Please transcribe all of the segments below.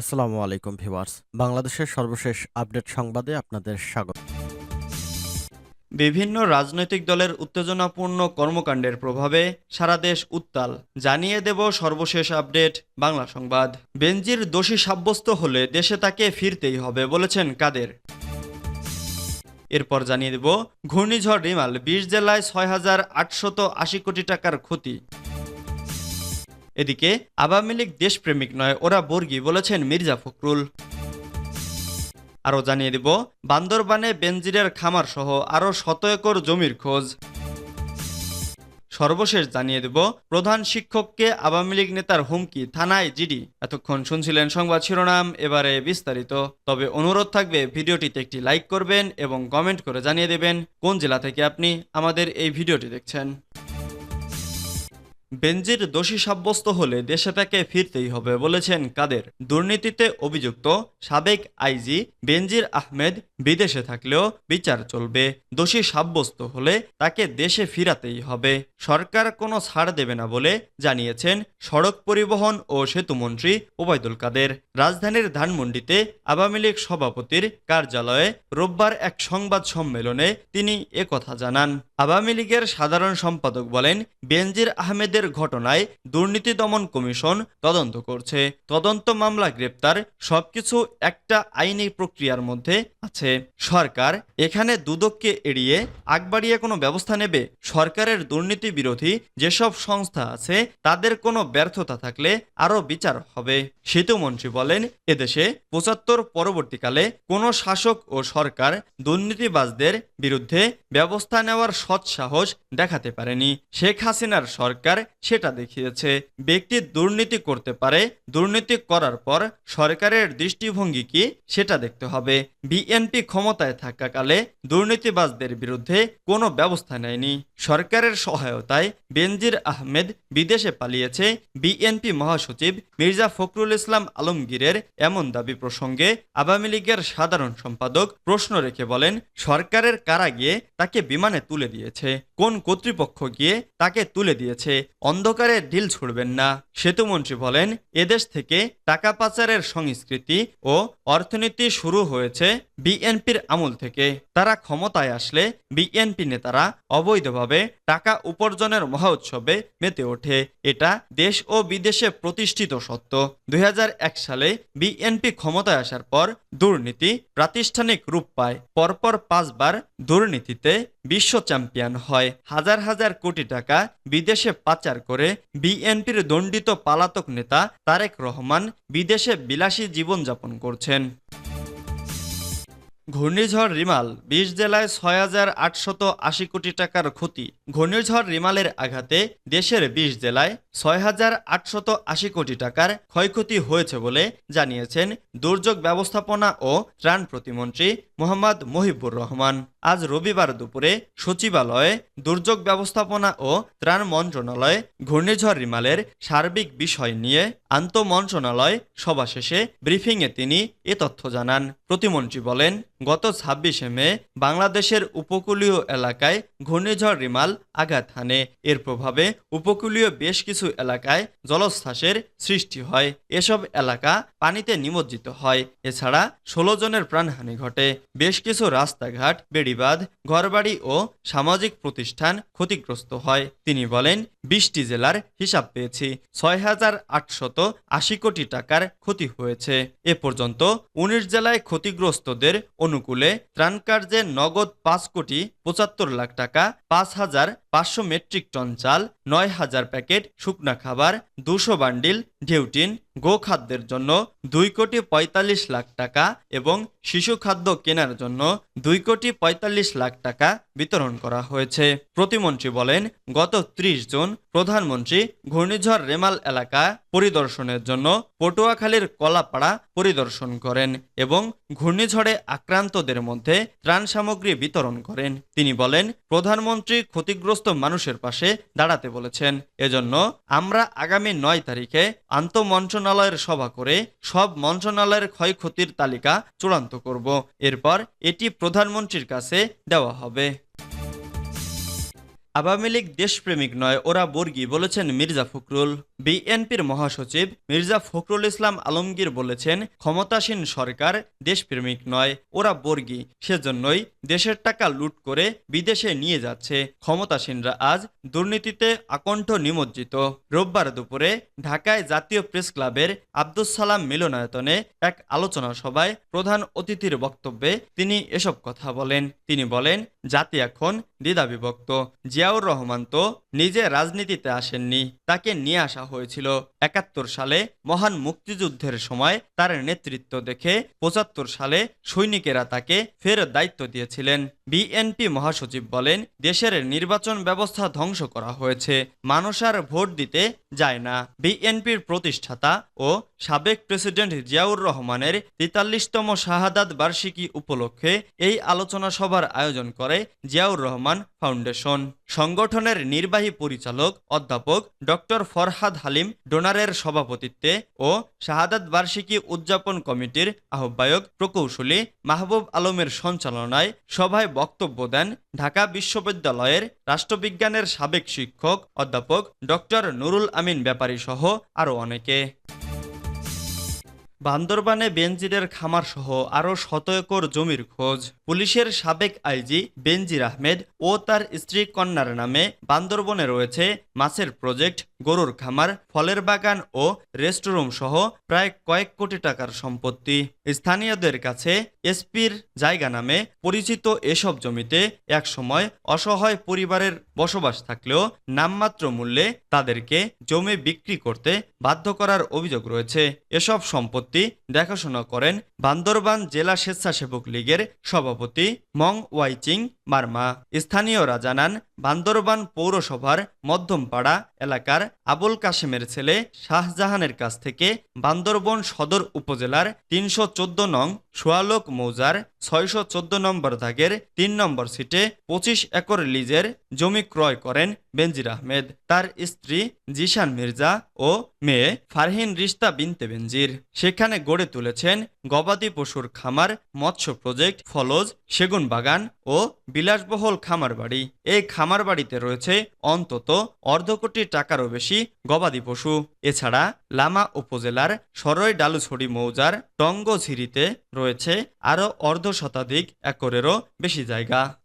আসসালামু আলাইকুম ভিউয়ার্স। বাংলাদেশের সর্বশেষ আপডেট সংবাদে আপনাদের স্বাগত। বিভিন্ন রাজনৈতিক দলের উত্তেজনাপূর্ণ কর্মকাণ্ডের প্রভাবে সারা দেশ উত্তাল। জানিয়ে দেব সর্বশেষ আপডেট বাংলা সংবাদ। বেনজির দোষী সাব্যস্ত হলে দেশে তাকে ফিরতেই হবে বলেছেন কাদের। এরপর জানিয়ে দেব, ঘূর্ণিঝড় রিমাল, বিশ জেলায় ছয় হাজার আটশত আশি কোটি টাকার ক্ষতি। এদিকে আওয়ামী লীগ দেশপ্রেমিক নয়, ওরা বর্গী বলেছেন মির্জা ফখরুল। আরও জানিয়ে দিব, বান্দরবানে বেনজিরের খামার সহ আরও শত একর জমির খোঁজ। সর্বশেষ জানিয়ে দেব, প্রধান শিক্ষককে আওয়ামী লীগ নেতার হুমকি, থানায় জিডি। এতক্ষণ শুনছিলেন সংবাদ শিরোনাম, এবারে বিস্তারিত। তবে অনুরোধ থাকবে, ভিডিওটিতে একটি লাইক করবেন এবং কমেন্ট করে জানিয়ে দেবেন কোন জেলা থেকে আপনি আমাদের এই ভিডিওটি দেখছেন। বেনজির দোষী সাব্যস্ত হলে দেশে তাকে ফিরতেই হবে বলেছেন কাদের। দুর্নীতিতে অভিযুক্ত সাবেক আইজি বেনজির আহমেদ বিদেশে থাকলেও বিচার চলবে, দোষী সাব্যস্ত হলে তাকে দেশে ফিরাতেই হবে। সরকার কোনো ছাড় দেবে না বলে জানিয়েছেন সড়ক পরিবহন ও সেতুমন্ত্রী ওবায়দুল কাদের। রাজধানীর ধানমন্ডিতে আওয়ামী লীগ সভাপতির কার্যালয়ে রোববার এক সংবাদ সম্মেলনে তিনি একথা জানান। আওয়ামী লীগের সাধারণ সম্পাদক বলেন, বেনজির আহমেদের ঘটনায় দুর্নীতি দমন কমিশন তদন্ত করছে। তদন্ত মামলা গ্রেপ্তার সবকিছু একটা আইনি প্রক্রিয়ার মধ্যে আছে। সরকার এখানে দুদককে এড়িয়ে আগবাড়িয়ে কোনো ব্যবস্থা নেবে। সরকারের দুর্নীতি বিরোধী যেসব সংস্থা আছে, তাদের কোনো ব্যর্থতা থাকলে আরও বিচার হবে। সেতুমন্ত্রী বলেন, এদেশে পঁচাত্তর পরবর্তীকালে কোনো শাসক ও সরকার দুর্নীতিবাজদের বিরুদ্ধে ব্যবস্থা নেওয়ার সৎসাহস দেখাতে পারেনি। শেখ হাসিনার সরকার সেটা দেখিয়েছে। ব্যক্তি দুর্নীতি করতে পারে, দুর্নীতি করার পর সরকারের দৃষ্টিভঙ্গি কি সেটা দেখতে হবে। বিএনপি ক্ষমতায় থাকাকালে দুর্নীতিবাজদের বিরুদ্ধে কোনো ব্যবস্থা নেয়নি। সরকারের সহায়তায় বেনজির আহমেদ বিদেশে পালিয়েছে। বিএনপি মহাসচিব মির্জা ফখরুল ইসলাম আলমগীরের এমন দাবি প্রসঙ্গে আওয়ামী লীগের সাধারণ সম্পাদক প্রশ্ন রেখে বলেন, সরকারের কারা গিয়ে তাকে বিমানে তুলে দিয়েছে। কোন কর্তৃপক্ষ গিয়ে তাকে তুলে দিয়েছে? অন্ধকারে ঢিল ছুড়বেন না। সেতুমন্ত্রী বলেন এদেশ থেকে টাকা পাচারের সংস্কৃতি ও অর্থনীতি শুরু হয়েছে বিএনপির আমল থেকে তারা ক্ষমতায় আসলে বিএনপি নেতারা অবৈধভাবে টাকা উপার্জনের মহা উৎসবে মেতে ওঠে। এটা দেশ ও বিদেশে প্রতিষ্ঠিত সত্য। দুই হাজার এক সালে বিএনপি ক্ষমতায় আসার পর দুর্নীতি প্রাতিষ্ঠানিক রূপ পায়। পরপর পাঁচবার দুর্নীতিতে বিশ্ব চ্যাম্পিয়ন হয়। হাজার হাজার কোটি টাকা বিদেশে পাচার করে বিএনপির দণ্ডিত পালাতক নেতা তারেক রহমান বিদেশে বিলাসী জীবনযাপন করছেন। ঘূর্ণিঝড় রিমাল বিশ জেলায় ছয় হাজার আটশত আশি কোটি টাকার ক্ষতি। ঘূর্ণিঝড় রিমালের আঘাতে দেশের বিশ জেলায় ছয় হাজার আটশত আশি কোটি টাকার ক্ষয়ক্ষতি হয়েছে বলে জানিয়েছেন দুর্যোগ ব্যবস্থাপনা ও ত্রাণ প্রতিমন্ত্রী মোহাম্মদ মহিবুর রহমান। আজ রবিবার দুপুরে সচিবালয়ে দুর্যোগ ব্যবস্থাপনা ও ত্রাণ মন্ত্রণালয়ে, ঘূর্ণিঝড় রিমালের সার্বিক বিষয় নিয়ে আন্তঃ মন্ত্রণালয় সভা শেষে ব্রিফিংয়ে তিনি এ তথ্য জানান। প্রতিমন্ত্রী বলেন, গত ছাব্বিশে মে বাংলাদেশের উপকূলীয় এলাকায় ঘূর্ণিঝড় রিমাল আঘাত হানে। এর প্রভাবে উপকূলীয় বেশ কিছু এলাকায় জলোচ্ছ্বাসের সৃষ্টি হয়। এসব এলাকা পানিতে নিমজ্জিত হয়। এছাড়া ষোলো জনের প্রাণহানি ঘটে। বেশ কিছু রাস্তাঘাট বেড়িবাঁধ ঘরবাড়ি ও সামাজিক প্রতিষ্ঠান ক্ষতিগ্রস্ত হয়। তিনি বলেন, বিশটি জেলার হিসাব পেয়েছি। ছয় হাজার আটশত আশি কোটি টাকার ক্ষতি হয়েছে। এ পর্যন্ত উনিশ জেলায় ক্ষতিগ্রস্তদের অনুকূলে ত্রাণ কার্যে নগদ পাঁচ কোটি পঁচাত্তর লাখ টাকা পাঁচ হাজার পাঁচশো মেট্রিক টন চাল নয় হাজার প্যাকেট শুকনা খাবার, দুশো বান্ডিল ঢেউটিন গোখাদ্যের জন্য দুই কোটি পঁয়তাল্লিশ লাখ টাকা এবং শিশু খাদ্য কেনার জন্য দুই কোটি পঁয়তাল্লিশ লাখ টাকা বিতরণ করা হয়েছে। প্রতিমন্ত্রী বলেন, গত ত্রিশ জুন প্রধানমন্ত্রী ঘূর্ণিঝড় রেমাল এলাকা পরিদর্শনের জন্য পটুয়াখালীর কলাপাড়া পরিদর্শন করেন এবং ঘূর্ণিঝড়ে আক্রান্তদের মধ্যে ত্রাণ সামগ্রী বিতরণ করেন। তিনি বলেন, প্রধানমন্ত্রী ক্ষতিগ্রস্ত মানুষের পাশে দাঁড়াতে বলেছেন। এজন্য আমরা আগামী নয় তারিখে আন্তঃ মন্ত্রণালয়ের সভা করে সব মন্ত্রণালয়ের ক্ষয়ক্ষতির তালিকা চূড়ান্ত করব। এরপর এটি প্রধানমন্ত্রীর কাছে দেওয়া হবে। আওয়ামী লীগ দেশপ্রেমিক নয়, ওরা বর্গী বলেছেন মির্জা ফখরুল। বিএনপির মহাসচিব মির্জা ফখরুল ইসলাম আলমগীর বলেছেন, ক্ষমতাসীন সরকার দেশপ্রেমিক নয়, ওরা বর্গী। সেজন্যই দেশের টাকা লুট করে বিদেশে নিয়ে যাচ্ছে। ক্ষমতাসীনরা আজ দুর্নীতিতে আকণ্ঠ নিমজ্জিত। রোববার দুপুরে ঢাকায় জাতীয় প্রেস ক্লাবের আব্দুস সালাম মিলনায়তনে এক আলোচনা সভায় প্রধান অতিথির বক্তব্যে তিনি এসব কথা বলেন। তিনি বলেন, জাতি এখন দ্বিধাবিভক্ত। জিয়াউর রহমান তো নিজে রাজনীতিতে আসেননি, তাকে নিয়ে আসা হয়েছিল একাত্তর সালে মহান মুক্তিযুদ্ধের সময়। তার নেতৃত্ব দেখে পঁচাত্তর সালে সৈনিকেরা তাকে ফের দায়িত্ব দিয়েছিলেন। বিএনপি মহাসচিব বলেন, দেশের নির্বাচন ব্যবস্থা ধ্বংস করা হয়েছে। মানুষ আর ভোট দিতে যায় না। বিএনপির প্রতিষ্ঠাতা ও সাবেক প্রেসিডেন্ট জিয়াউর রহমানের তেতাল্লিশতম শাহাদাত বার্ষিকী উপলক্ষে এই আলোচনা সভার আয়োজন করে জিয়াউর রহমান ফাউন্ডেশন। সংগঠনের নির্বাহী পরিচালক অধ্যাপক ডক্টর ফরহাদ হালিম ডোনারের সভাপতিত্বে ও শাহাদাত বার্ষিকী উদযাপন কমিটির আহ্বায়ক প্রকৌশলী মাহবুব আলমের সঞ্চালনায় সভায় বক্তব্য দেন ঢাকা বিশ্ববিদ্যালয়ের রাষ্ট্রবিজ্ঞানের সাবেক শিক্ষক অধ্যাপক ডক্টর নুরুল আমিন ব্যাপারী সহ আরও অনেকে। বান্দরবানে বেনজিরের খামার সহ আরও শত একর জমির খোঁজ। পুলিশের সাবেক আইজি বেনজির আহমেদ ও তার স্ত্রী কন্যার নামে বান্দরবনে রয়েছে মাছের প্রজেক্ট, গরুর খামার, ফলের বাগান ও রেস্টরুম সহ প্রায় কয়েক কোটি টাকার সম্পত্তি। স্থানীয়দের কাছে এসপির জায়গা নামে পরিচিত এসব জমিতে একসময় অসহায় পরিবারের বসবাস থাকলেও নামমাত্র মূল্যে তাদেরকে জমি বিক্রি করতে বাধ্য করার অভিযোগ রয়েছে। এসব সম্পত্তি দেখাশোনা করেন বান্দরবান জেলা স্বেচ্ছাসেবক লীগের সভাপতি মং ওয়াইচিং মার্মা। স্থানীয়রা জানান, বান্দরবান পৌরসভার মধ্যমপাড়া এলাকার আবুল কাশেমের ছেলে শাহজাহানের কাছ থেকে বান্দরবন সদর উপজেলার তিনশো চোদ্দ নং সোয়ালোক মৌজার ছয়শো চোদ্দ নম্বর দাগের তিন নম্বর সিটে পঁচিশ একর লিজের জমি ক্রয় করেন বেনজির আহমেদ। তার স্ত্রী জিশান মির্জা ও মেয়ে ফারহিন রিস্তা বিনতে বেনজির। সেখানে গড়ে তুলেছেন গবাদি পশুর খামার, মৎস্য প্রজেক্ট, ফলজ, সেগুন বাগান ও বিলাসবহুল খামার বাড়ি। এই খামার বাড়িতে রয়েছে অন্তত অর্ধ কোটি টাকারও বেশি গবাদি পশু। এছাড়া লামা উপজেলার সরই ডালুছড়ি মৌজার টঙ্গঝিরিতে রয়েছে আরও অর্ধ শতাধিক একরেরও বেশি জায়গা।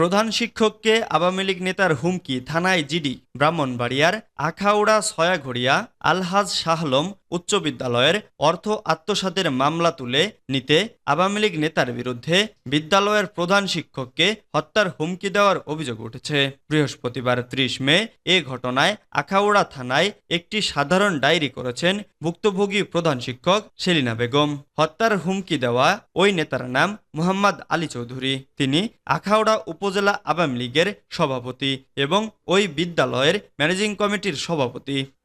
প্রধান শিক্ষককে আওয়ামী লীগ নেতার হুমকি থানায় জিডি, ব্রাহ্মণবাড়িয়ার আখাউড়া ছয়াঘড়িয়া আলহাজ শাহলম উচ্চ বিদ্যালয়ের অর্থ আত্মসাতের মামলা তুলে নিতে আওয়ামী লীগ নেতার বিরুদ্ধে বিদ্যালয়ের প্রধান শিক্ষককে হত্যার হুমকি দেওয়ার অভিযোগ উঠেছে। বৃহস্পতিবার ত্রিশ মে এ ঘটনায় আখাউড়া থানায় একটি সাধারণ ডায়েরি করেছেন ভুক্তভোগী প্রধান শিক্ষক সেলিনা বেগম। হত্যার হুমকি দেওয়া ওই নেতার নাম মুহাম্মদ আলী চৌধুরী। তিনি আখাউড়া উপজেলা আওয়ামী লীগের সভাপতি এবং ওই বিদ্যালয়ের ম্যানেজিং কমিটির সভাপতি।